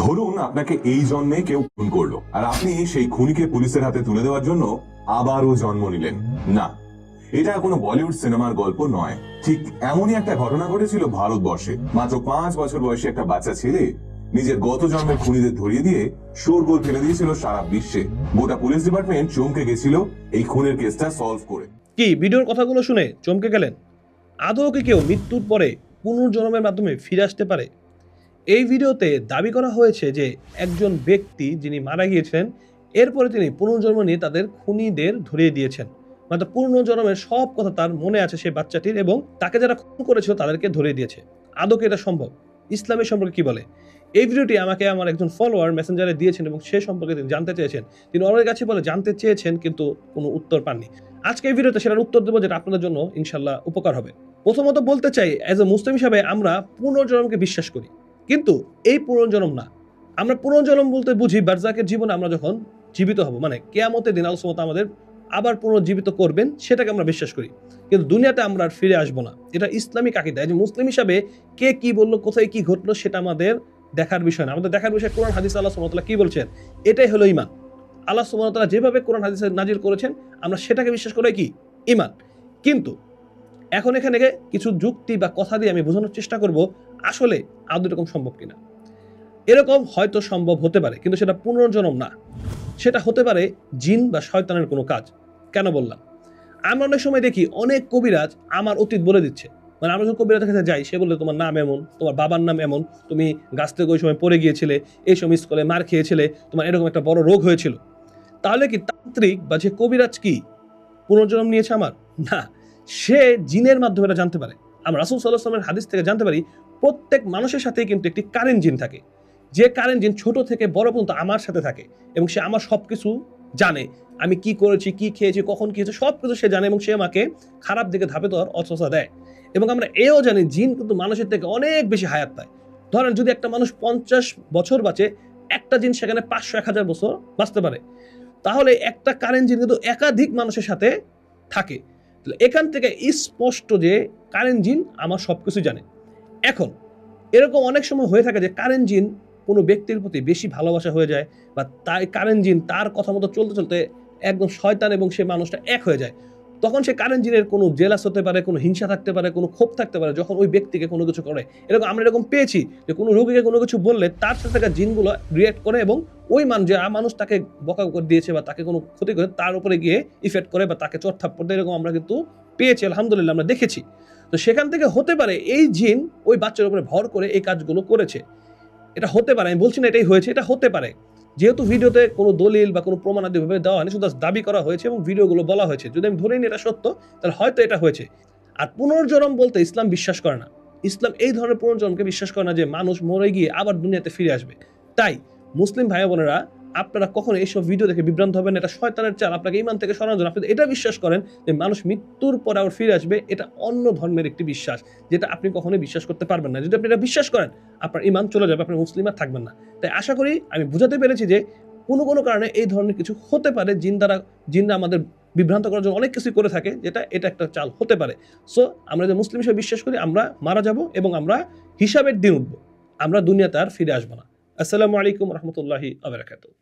ধরুন আপনাকে এই জন্মে কেউ খুন করল, আর আপনি সেই খুনিকে পুলিশের হাতে তুলে দেওয়ার জন্য আবারও জন্ম নিলেন। না, এটা কোনো বলিউড সিনেমার গল্প নয়। ঠিক এমনই একটা ঘটনা ঘটেছিল ভারতবর্ষে। মাত্র পাঁচ বছর বয়সী একটা বাচ্চা ছেলে নিজের গত জন্মের খুনিদের ধরিয়ে দিয়ে শোরগোল ফেলে দিয়েছিল সারা বিশ্বে। গোটা পুলিশ ডিপার্টমেন্ট চমকে গেছিল এই খুনের কেসটা সলভ করে। কি, ভিডিওর কথাগুলো শুনে চমকে গেলেন? আদৌ কি কেউ মৃত্যুর পরে পুনর্জন্মের মাধ্যমে ফিরে আসতে পারে? এই ভিডিওতে দাবি করা হয়েছে যে একজন ব্যক্তি যিনি মারা গিয়েছেন, এরপরে তিনি পুনর্জন্ম নিয়ে তাদের খুনিদের ধরিয়ে দিয়েছেন। মানে পুনর্জন্মের সব কথা তার মনে আছে সেই বাচ্চাটির এবং তাকে যারা খুন করেছিল তাদেরকে ধরিয়ে দিয়েছে। আদৌ কি এটা সম্ভব? ইসলামের সম্পর্কে কি বলে? এই ভিডিওটি আমাকে আমার একজন ফলোয়ার মেসেঞ্জারে দিয়েছেন এবং সে সম্পর্কে তিনি জানতে চেয়েছেন। তিনি অনেক কাছে বলে জানতে চেয়েছেন কিন্তু কোনো উত্তর পাননি। আজকে এই ভিডিওতে সেটার উত্তর দেবো যেটা আপনাদের জন্য ইনশাল্লাহ উপকার হবে। প্রথমত বলতে চাই অ্যাজ এ মুসলিম হিসাবে আমরা পুনর্জন্মকে বিশ্বাস করি। কিন্তু এই পুনর্জন্ম না। আমরা পুনর্জন্ম বলতে বুঝি বারজাকের জীবনে আমরা যখন জীবিত হব মানে কেয়ামতের দিন আলসমত আমাদের আবার পুনর্জীবিত করবেন সেটাকে আমরা বিশ্বাস করি। কিন্তু দুনিয়াতে আমরা আর ফিরে আসব না। এটা ইসলামিক আকিদা। যে মুসলিম হিসাবে কে কি বলল, কোথায় কি ঘটলো সেটা আমাদের দেখার বিষয় না। আমাদের দেখার বিষয় কোরআন, হাদিস আল্লাহ সুমতলা কি বলছেন? এটাই হলো ইমান আল্লাহ সুমতলা যেভাবে কোরআন, হাদিস নাজির করেছেন, আমরা সেটাকে বিশ্বাস করে কি? ইমান কিন্তু এখন এখানে কিছু যুক্তি বা কথা দিয়ে আমি বোঝানোর চেষ্টা করব, আসলে আদৌ এরকম সম্ভব কিনা। এরকম হয়তো সম্ভব হতে পারে, কিন্তু সেটা পুনর্জন্ম না। সেটা হতে পারে জিন বা শয়তানের কোনো কাজ। কেন বললাম? আমরা অনেক সময় দেখি অনেক কবিরাজ আমার অতীত বলে দিচ্ছে। মানে আমরা যখন কবিরাজের কাছে যাই, সে বললে, তোমার নাম এমন, তোমার বাবার নাম এমন, তুমি গাছ থেকে ওই সময় পড়ে গিয়েছিলে, এই সময় স্কুলে মার খেয়েছিলে, তোমার এরকম একটা বড় রোগ হয়েছিল। তাহলে কি তান্ত্রিক বা যে কবিরাজ কি পুনর্জন্ম নিয়েছে আমার? না সে জিনের মাধ্যমে এটা জানতে পারে। আমরা রাসুল সাল্লাহ সাল্লামের হাদিস থেকে জানতে পারি, প্রত্যেক মানুষের সাথেই কিন্তু একটি কারেন্ট জিন থাকে। যে কারেন্ট জিন ছোট থেকে বড় পর্যন্ত আমার সাথে থাকে এবং সে আমার সব কিছু জানে। আমি কি করেছি, কি খেয়েছি, কখন কি হয়েছে সব কিছু সে জানে এবং সে আমাকে খারাপ দিকে ধাপে দেওয়ার অচসা দেয়। এবং আমরা এও জানি জিন কিন্তু মানুষের থেকে অনেক বেশি হায়াত পায়। ধরেন যদি একটা মানুষ পঞ্চাশ বছর বাঁচে, একটা জিন সেখানে পাঁচশো, এক হাজার বছর বাঁচতে পারে। তাহলে একটা কারেন্ট জিন কিন্তু একাধিক মানুষের সাথে থাকে। তাহলে এখান থেকে স্পষ্ট যে কারেন্ট জিন আমার সব কিছু জানে। এখন, এরকম অনেক সময় হয়ে থাকে যে কারেন্ট জিন কোনো ব্যক্তির প্রতি বেশি ভালোবাসা হয়ে যায় বা তাই কারেন্ট জিন তার কথা মতো চলতে চলতে একদম শয়তান এবং সে মানুষটা এক হয়ে যায়। তখন সে কারেন্ট জিনের কোনো জেলাস হতে পারে, কোনো হিংসা থাকতে পারে, কোনো ক্ষোভ থাকতে পারে যখন ওই ব্যক্তিকে কোনো কিছু করে। এরকম আমরা এরকম পেয়েছি যে কোনো রোগীকে কোনো কিছু বললে তার সাথে থাকা জিনগুলো রিয়েক্ট করে এবং ওই মান যে মানুষ তাকে বকা করে দিয়েছে বা তাকে কোনো ক্ষতি করে তার উপরে গিয়ে ইফেক্ট করে বা তাকে চোট থাপ্পড় দেয়, এরকম আমরা কিন্তু পেয়েছি, আলহামদুলিল্লাহ আমরা দেখেছি। তো সেখান থেকে হতে পারে এই জিন ওই বাচ্চার উপরে ভর করে এই কাজগুলো করেছে। এটা হতে পারে, আমি বলছি না এটাই হয়েছে, এটা হতে পারে। যেহেতু ভিডিওতে কোনো দলিল বা কোনো প্রমাণাদি ভাবে দেওয়া হয়নি, শুধু দাবি করা হয়েছে এবং ভিডিওগুলো বলা হয়েছে। যদি আমি ধরে নিই এটা সত্য, তাহলে হয়তো এটা হয়েছে। আর পুনর্জন্ম বলতে ইসলাম বিশ্বাস করে না। ইসলাম এই ধরনের পুনর্জন্মকে বিশ্বাস করে না যে মানুষ মরে গিয়ে আবার দুনিয়াতে ফিরে আসবে। তাই মুসলিম ভাই বোনেরা আপনারা কখনো এইসব ভিডিও দেখে বিভ্রান্ত হবেন এটা শয়তানের চাল, আপনাকে ইমান থেকে সরানোর জন্য। আপনি এটা বিশ্বাস করেন যে মানুষ মৃত্যুর পর আবার ফিরে আসবে, এটা অন্য ধর্মের একটি বিশ্বাস, যেটা আপনি কখনোই বিশ্বাস করতে পারবেন না। যদি আপনি এটা বিশ্বাস করেন, আপনার ইমান চলে যাবে, আপনি মুসলিম থাকবেন না। তাই আশা করি আমি বুঝাতে পেরেছি যে কোনো কোনো কারণে এই ধরনের কিছু হতে পারে জিন দ্বারা জিনরা আমাদের বিভ্রান্ত করার জন্য অনেক কিছুই করে থাকে, যেটা এটা একটা চাল হতে পারে। সো আমরা যে মুসলিম হিসেবে বিশ্বাস করি, আমরা মারা যাব এবং আমরা হিসাবের দিন উঠবো। আমরা দুনিয়াতে আর ফিরে আসব না। আসসালামু আলাইকুম রহমতুল্লাহি আবরাকাত